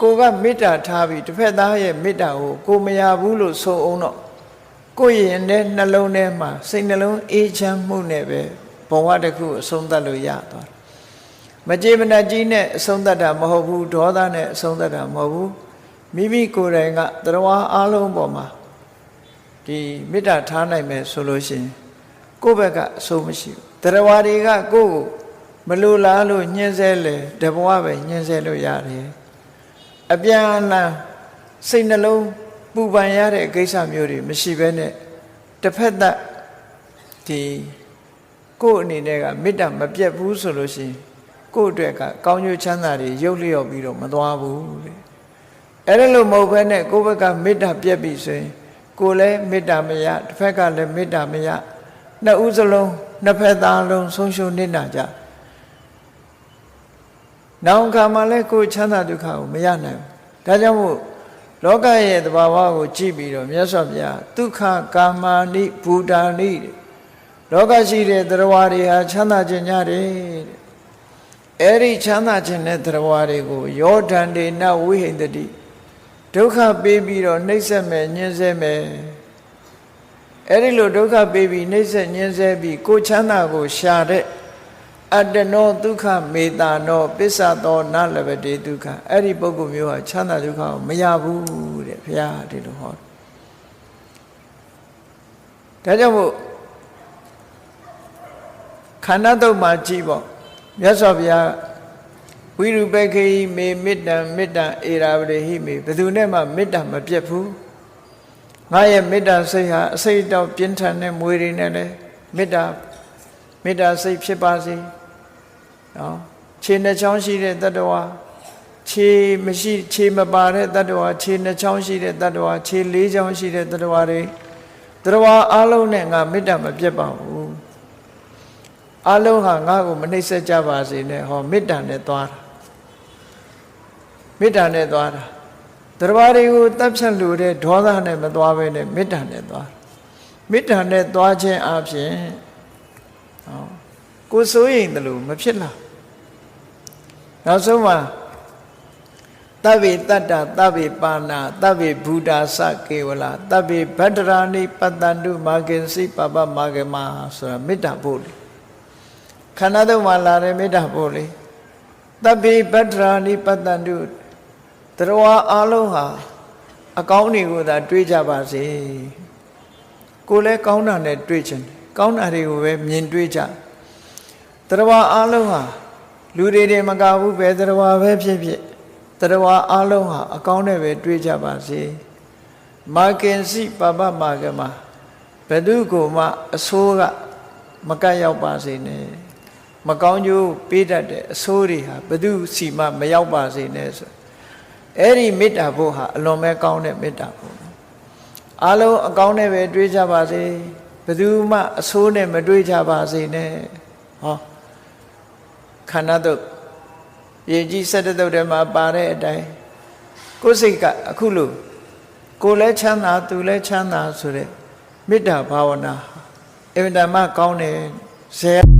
ကိုကမေတ္တာထားပြီးတစ်ဖက်သားရဲ့မေတ္တာကိုကိုမရဘူးလို့ဆိုအောင်တော့ကိုယ့်ရင်ထဲနှလုံးထဲမှာစိတ်နှလုံးအေးချမ်းမှုနဲ့ပဲဘဝတစ်ခုအဆုံးသတ်လို့ရသွားတယ်မကြေမနက်ကြီးနဲ့အဆုံးသတ်တာမဟုတ်ဘူးဒေါသနဲ့အဆုံးသတ်တာမဟုတ်ဘူးမိမိကိုယ်တိုင်ကတရားအားလုံးပေါ်မှာဒီမေတ္တာထားနိုင်မယ်ဆိုလို့ရှိရင်ကိုယ့်ဘက်ကအဆိုးမရှိဘူးတရားတွေကကိုယ့်ကိုမလိုလားလို့ညှင်းဆဲလေတဘဝပဲညှင်းဆဲလို့ရတယ် အပြန်အလှန်စိတ်နှလုံးပူပန်ရတဲ့ကိစ္စမျိုးတွေမရှိဘဲနဲ့တစ်ဖက်သက်ဒီကိုယ့်အနေနဲ့ကမေတ္တာမပြတ်ဘူးဆိုလို့ရှိရင်ကိုယ့်အတွက်ကကောင်းကျိုးချမ်းသာတွေရုပ်လျော့ပြီးတော့မသွားဘူးလေအဲ့ဒါလို့မဟုတ်ဘဲနဲ့ကိုယ့်ဘက်ကမေတ္တာပြတ်ပြီဆိုရင်ကိုယ်လည်းမေတ္တာမရတစ်ဖက်ကလည်းမေတ္တာမရနှစ်ဦးစလုံးနှစ်ဖက်သားလုံးဆုံးရှုံးနေတာကြ နောင်ခါမှလည်းကိုယ်ချမ်းသာဒုက္ခကိုမရနိုင်ဘူးဒါကြောင့်မို့လောကရဲ့သဘာဝကိုကြည့်ပြီးတော့မြတ်စွာဘုရားဒုက္ခကာမာနိဘူတာနိတဲ့လောကရှိတဲ့တရားတွေဟာချမ်းသာခြင်းကြတယ်တဲ့အဲ့ဒီချမ်းသာခြင်းတဲ့တရားတွေကိုယောဒန္တေနဝိဟိန္တတိဒုက္ခပေးပြီးတော့နှိမ့်ဆက်မယ်ညှင်းဆဲမယ်အဲ့ဒီလိုဒုက္ခပေးပြီးနှိမ့်ဆက်ညှင်းဆဲပြီးကိုယ်ချမ်းသာကိုရှာတဲ့ အတ္တနောဒုက္ခမေတာနောပစ္ဆသောနလဘတိဒုက္ခအဲ့ဒီပုဂ္ဂိုလ်မျိုးဟာချမ်းသာဒုက္ခကိုမရဘူးတဲ့ဘုရားဒီလိုဟောဒါကြောင့်မို့ခန္ဓာတုတ်မှာကြည့်ပေါ့မြတ်စွာဘုရားဝိရုပခေဟိမေမေတ္တံမေတ္တံအေရာဝရေဟိမေဘယ်သူနဲ့မှမေတ္တာမပြတ်ဘူးငါရဲ့မေတ္တာစိတ်ဟာအစိတ်တောက်ပြင်းထန်တဲ့မွေတွေနဲ့လည်းမေတ္တာမေတ္တာစိတ်ဖြစ်ပါစေ နော်ခြေနှချောင်းရှိတဲ့တတ္တဝါခြေမရှိခြေမပါတဲ့တတ္တဝါခြေနှချောင်းရှိတဲ့တတ္တဝါခြေလေးချောင်းရှိတဲ့တတ္တဝါတွေတတ္တဝါအလုံးနဲ့ငါမေတ္တာမပြတ်ပါဘူးအလုံးဟာငါ့ကိုမနှိမ့်ဆက်ကြပါစေနဲ့ဟောမေတ္တာနဲ့သွားတာမေတ္တာနဲ့သွားတာတရဝတွေကိုတပ်ဖြတ်လို့တဲ့ဒေါသနဲ့မသွားဘဲနဲ့မေတ္တာနဲ့သွားမေတ္တာနဲ့သွားခြင်းအပြင်ဟော ကိုစိုးရင်တလို့မဖြစ်လားနောက်ဆုံးမှာတဗ္ဗေတတ္တတဗ္ဗေပါဏာတဗ္ဗေဘူတာစကေဝလာတဗ္ဗေဗတ္တရာနိပတ္တန္တုမာဂင်စိပပမာဂမဆိုတာမေတ္တာဖို့လေခန္ဓာသုံးမှာလာတဲ့မေတ္တာဖို့လေတဗ္ဗေဗတ္တရာနိပတ္တန္တုတရားအလုံးဟာအကောင်းတွေကိုသာတွေးကြပါစေကိုယ်လည်းကောင်းတာနဲ့တွေးခြင်းကောင်းတာတွေကိုပဲမြင်တွေးကြ တရားအလုံးဟာလူတွေတွေမကဘူးပဲတရားပဲဖြစ်ဖြစ်တရားအလုံးဟာအကောင်းနဲ့ပဲတွေးကြပါစေမာကင်စီပပမာကမဘယ်သူကိုမှအဆိုးကမကတ်ရောက်ပါစေနဲ့မကောင်းကျိုးပေးတတ်တဲ့အဆိုးတွေဟာဘယ်သူစီမှမရောက်ပါစေနဲ့ဆိုအဲ့ဒီမေတ္တာဖို့ဟာအလွန်ပဲကောင်းတဲ့မေတ္တာဖို့အလုံးအကောင်းနဲ့ပဲတွေးကြပါစေဘယ်သူမှအဆိုးနဲ့မတွေးကြပါစေနဲ့ဟော ခန္ဓာတုတ်ရေကြီးစက်တုတ်ထဲမှာပါတဲ့အတိုင်းကိုယ်စိတ်ကအခုလို့ကိုယ်လည်းချမ်းသာသူလည်းချမ်းသာဆိုတဲ့မေတ္တာဘာဝနာအင်မတန်မှကောင်းတယ်ဇေယ